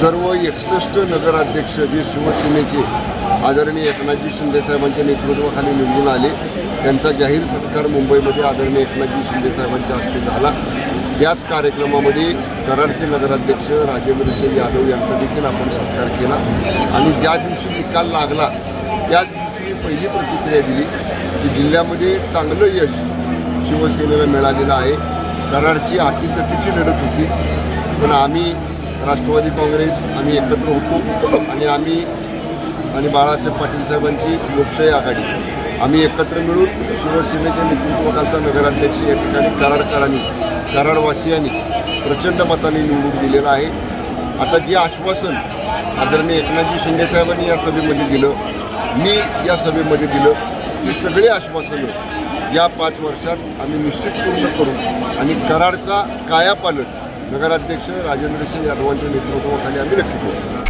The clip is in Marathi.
सर्व एकसष्ट नगराध्यक्ष जे शिवसेनेचे आदरणीय एकनाथजी शिंदेसाहेबांच्या नेतृत्वाखाली निवडून आले त्यांचा जाहीर सत्कार मुंबईमध्ये आदरणीय एकनाथजी शिंदेसाहेबांच्या हस्ते झाला. त्याच कार्यक्रमामध्ये कराडचे नगराध्यक्ष राजेंद्रसिंह यादव यांचा देखील आपण सत्कार केला. आणि ज्या दिवशी निकाल लागला त्याच दिवशी मी पहिली प्रतिक्रिया दिली की जिल्ह्यामध्ये चांगलं यश शिवसेनेला मिळालेलं आहे. कराडची अतितटीची लढत होती. पण आम्ही राष्ट्रवादी काँग्रेस आम्ही एकत्र होतो आणि आम्ही आणि बाळासाहेब पाटील साहेबांची लोकशाही आघाडी. आम्ही एकत्र मिळून शिवसेनेच्या नेतृत्वाखालचा नगराध्यक्ष या ठिकाणी कराडकरांनी कराडवासियांनी प्रचंड मताने निवडून दिलेलं आहे. आता जे आश्वासन आदरणीय एकनाथजी शिंदेसाहेबांनी या सभेमध्ये दिलं मी या सभेमध्ये दिलं ती सगळी आश्वासनं या पाच वर्षात आम्ही निश्चित पूर्ण करू. आणि कराडचा कायापालट नगराध्यक्ष राजेंद्र सिंग यादवांच्या नेतृत्वाखाली आम्ही नक्की करू